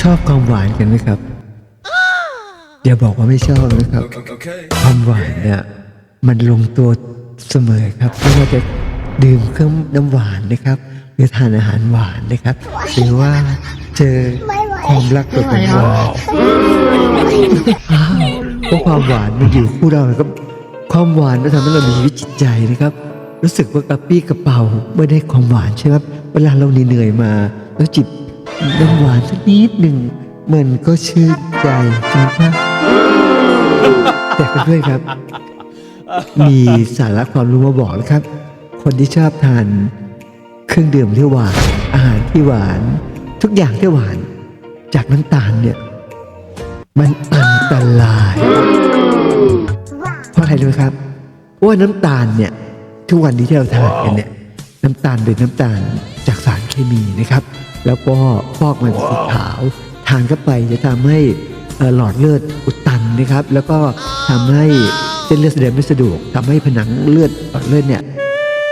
ชอบความหวานกันไหมครับ อย่าบอกว่าไม่ชอบนะครับ Okay. ความหวานเนี่ยมันลงตัวเสมอครับไม่ว่าจะดื่มเครื่องน้ำหวานนะครับ หรือทานอาหารหวานนะครับ หรือว่าเจอความรักแบบหวานอ้าวเพราะความหวานมันอยู่คู่เรานะครับ ความหวานมันทำให้เรามีชีวิตจิตใจนะครับ รู้สึกว่ากระปี้กระเป๋าเมื่อได้ความหวานใช่ไหมครับเวลาเราเหนื่อยๆมา แล้วจิบ น้ำหวานสักนิดหนึ่ง มันก็ชื่นใจใช่ไหมแต่เพื่อนๆครับ มีสาระความรู้มาบอกนะครับ คนที่ชอบทานเครื่องดื่มที่หวาน อาหารที่หวาน ทุกอย่างที่หวาน จากน้ำตาลเนี่ย มันอันตราย เพราะอะไรรู้ไหมครับว่าน้ำตาลเนี่ย ทุกวันนี้ที่เราทานกันเนี่ย น้ำตาลเป็นน้ำตาลจากสาร เคมีนะครับ แล้วก็ฟอกมันสีขาว ทานเข้าไปจะทำให้หลอดเลือดอุดตันนะครับ แล้วก็ทำให้เส้นเลือดแสดงไม่สะดวกทำให้ผนังเลือดหลอดเลือดเนี่ย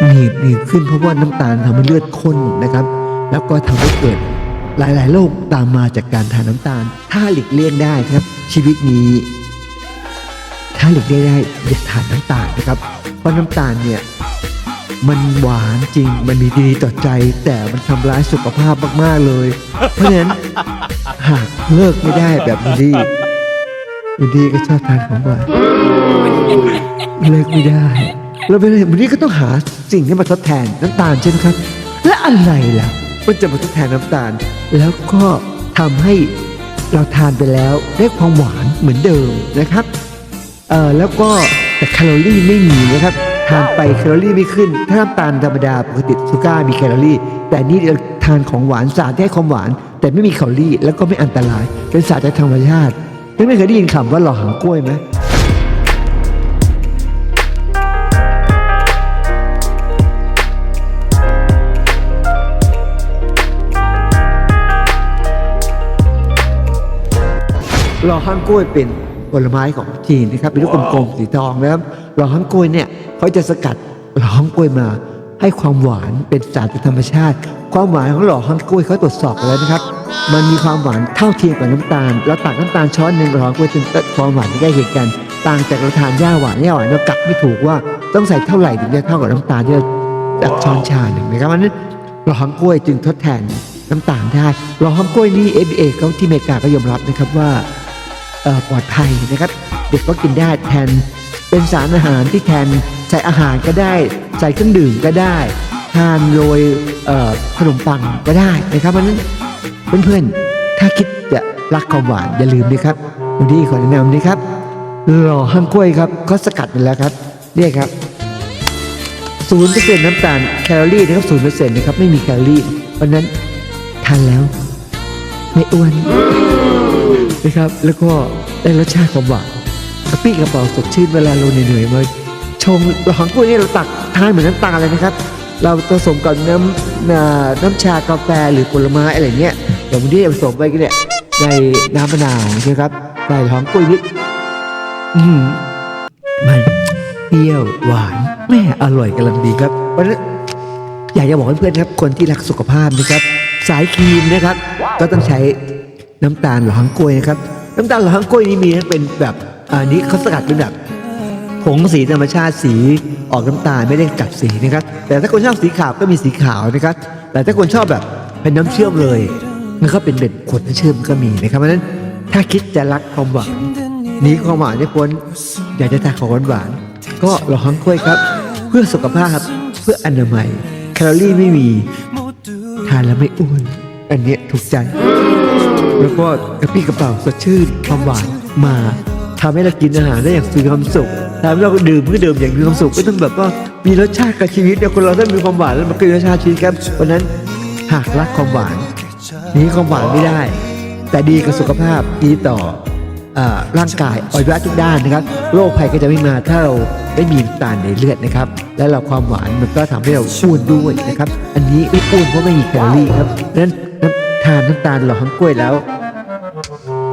หนีบหนีบขึ้นเพราะว่าน้ำตาลทำให้เลือดข้นนะครับ แล้วก็ทำให้เกิดหลาย ๆ โรคตามมาจากการทานน้ำตาล ถ้าหลีกเลี่ยงได้ครับ ชีวิตนี้ถ้าหลีกเลี่ยงได้อย่าทานน้ำตาลนะครับ เพราะน้ำตาลเนี่ย มันหวานจริง มันมีดีต่อใจ แต่มันทำร้ายสุขภาพมากๆเลย เพราะฉะนั้นหากเลิกไม่ได้แบบมูดี้มูดี้ก็ชอบทานของหวานเลิกไม่ได้เราเป็นมูดี้ก็ต้องหาสิ่งที่มาทดแทนน้ำตาลใช่ไหมครับ และอะไรล่ะมันจะมาทดแทนน้ำตาล แล้วก็ทำให้เราทานไปแล้วได้ความหวานเหมือนเดิมนะครับเอ่อแล้วก็แต่แคลอรี่ไม่มีนะครับ ทานไปแคลอรี่ไม่ขึ้น ถ้าน้ำตาลธรรมดาปกติซูก้ามีแคลอรี่ แต่นี่เราทานของหวานสารที่ให้ความหวาน แต่ไม่มีแคลอรี่แล้วก็ไม่อันตราย เป็นสารจากธรรมชาติไม่เคยได้ยินคำว่าหล่อหางกล้วยไหมหล่อห้างกล้วยเป็น ลไม้ของจีนนะครับเป็นลูกกลมๆสีทองนะครับหล่อหางกล้วยเนี่ยเขาจะสกัดหล่อหางกล้วยมา ให้ความหวานเป็นสารจากธรรมชาติ ความหวานของหล่อหางกล้วยเขาตรวจสอบกันแล้วนะครับ มันมีความหวานเท่าเทียมกับน้ำตาลเราตักน้ำตาลช้อนหนึ่งหล่อหางกล้วยเป็นความหวานที่ใกล้เคียงกัน ต่างจากเราทานหญ้าหวานหญ้าหวานเรากลับไม่ถูกว่าต้องใส่เท่าไหร่ถึงจะเท่ากับน้ำตาลที่เราตักช้อนชาหนึ่งนะครับเพราะฉะนั้นหล่อหางกล้วยจึงทดแทนน้ำตาลได้หล่อหางกล้วยนี่ FDA เขาที่อเมริกาก็ยอมรับนะครับว่าเอ่อ ปลอดภัยนะครับ เด็กก็กินได้แทน เป็นสารอาหารที่แทนใส่อาหารก็ได้ใส่เครื่องดื่มก็ได้ ทานโรยขนมปังก็ได้นะครับเพราะนั้นเพื่อนๆถ้าคิดจะรักความหวานอย่าลืมนะครับวันนี้ขอแนะนำนะครับหล่อห้างกล้วยครับเขาสกัดไปแล้วครับเนี่ยครับศูนย์เปอร์เซ็นต์น้ำตาลแคลอรี่นะครับศูนย์เปอร์เซ็นต์นะครับไม่มีแคลอรี่เพราะฉะนั้นทานแล้ว ไม่อ้วน นะครับ แล้วก็ได้รสชาติความหวานกระปี้กระเป๋าสดชื่นเวลาเราเหนื่อยๆมาชงเราหางกล้วยนี่เราตักทานเหมือนน้ำตาลเลยนะครับ เราผสมกับน้ำน้ำชากาแฟหรือผลไม้อะไรเงี้ยอย่างวันนี้ผสมไปก็เนี่ยในน้ำมะนาวใช่ไหมครับใส่หางกล้วยนิดอืมมันเปรี้ยวหวานแม่อร่อยกำลังดีครับเพราะฉะนั้นอยากจะบอกเพื่อนๆครับคนที่รักสุขภาพนะครับ สายครีมนะครับ ก็ต้องใช้ น้ำตาลหลอหังกล้วยนะครับ น้ำตาลหลอหังกล้วยนี่มีเป็นแบบอันนี้เขาสกัดเป็นแบบผงสีธรรมชาติสีออกน้ำตาลไม่ได้กัดสีนะครับ แต่ถ้าคนชอบสีขาวก็มีสีขาวนะครับ แต่ถ้าคนชอบแบบเป็นน้ำเชื่อมเลยมันก็เป็นเบ็ดขวดน้ำเชื่อมก็มีนะครับเพราะฉะนั้นถ้าคิดจะรักความหวานหนีความหวานให้พ้นอยากจะทานของหวานๆก็หลอหังกล้วยครับ เพื่อสุขภาพเพื่ออนามัยแคลอรี่ไม่มีทานแล้วไม่อ้วนอันนี้ถูกใจ แล้วก็กระปี้กระเป๋าสดชื่นความหวานมาทำให้เรากินอาหารได้อย่างมีความสุขทำให้เราดื่มเพื่อดื่มอย่างมีความสุขไม่ต้องแบบว่ามีรสชาติกับชีวิตเนี่ยคนเราต้องมีความหวานแล้วมันก็มีรสชาติชีวิตครับเพราะฉะนั้นหากรักความหวานหนีความหวานไม่ได้ แต่ดีกับสุขภาพดีต่อเอ่อร่างกายอวัยวะทุกด้านนะครับ โรคภัยก็จะไม่มาถ้าเราไม่มีน้ำตาลในเลือดนะครับ และเราความหวานมันก็ทำให้เราอ้วนด้วยนะครับ อันนี้ไม่อ้วนเพราะไม่มีแคลอรี่ครับนั้น ทานน้ำตาลหล่อทั้งกล้วยแล้ว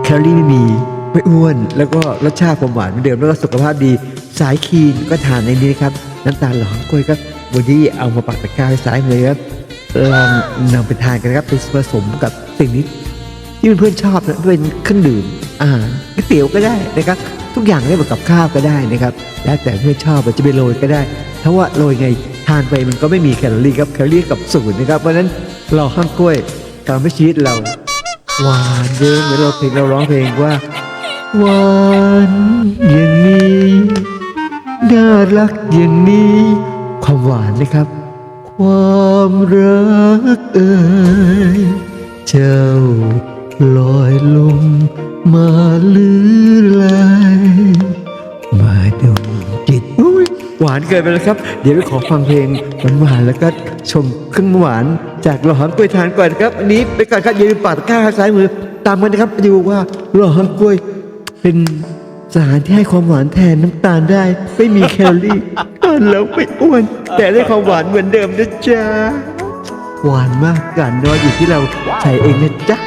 แคลอรี่ไม่มีไม่อ้วน แล้วก็รสชาติความหวานเหมือนเดิมแล้วก็สุขภาพดีสายคีนก็ทานในนี้นะครับ น้ำตาลหล่อทั้งกล้วยครับวันนี้เอามาปักตะกร้าไว้ซ้ายมือครับลองนำไปทานกันนะครับไปผสมกับสิ่งนี้ที่เพื่อนๆชอบนะเป็นเครื่องดื่มอาหารก๋วยเตี๋ยวก็ได้นะครับ ทุกอย่างได้แบบกับข้าวก็ได้นะครับ แล้วแต่เพื่อนชอบจะไปโรยก็ได้ถ้าว่าโรยไงทานไปมันก็ไม่มีแคลอรี่ครับแคลอรี่กับศูนย์นะครับเพราะนั้นราห้ามกล้วย ทำให้ชีวิตเราหวานเยิ้มเหมือนเราเพลงเราร้องเพลงว่าหวานอย่างนี้น่ารักอย่างนี้ ความหวานนะครับ ความรักเอ่ยเจ้าลอยลงมาลือไหลา หวานเกินไปแล้วครับ เดี๋ยวไปขอฟังเพลงหวานๆแล้วก็ชมเครื่องหวานจากหล่อฮังกล้วยทานก่อนครับ อันนี้ไปก่อนครับอย่าลืมปาดก้าข้างซ้ายมือ ตามกันนะครับดูว่าหล่อฮังกล้วยเป็นสารที่ให้ความหวานแทนน้ำตาลได้ ไม่มีแคลอรี่ทานแล้วไม่อ้วน แต่ได้ความหวานเหมือนเดิมนะจ๊ะหวานมากกันน้อยอยู่ที่เราใส่เองนะจ๊ะ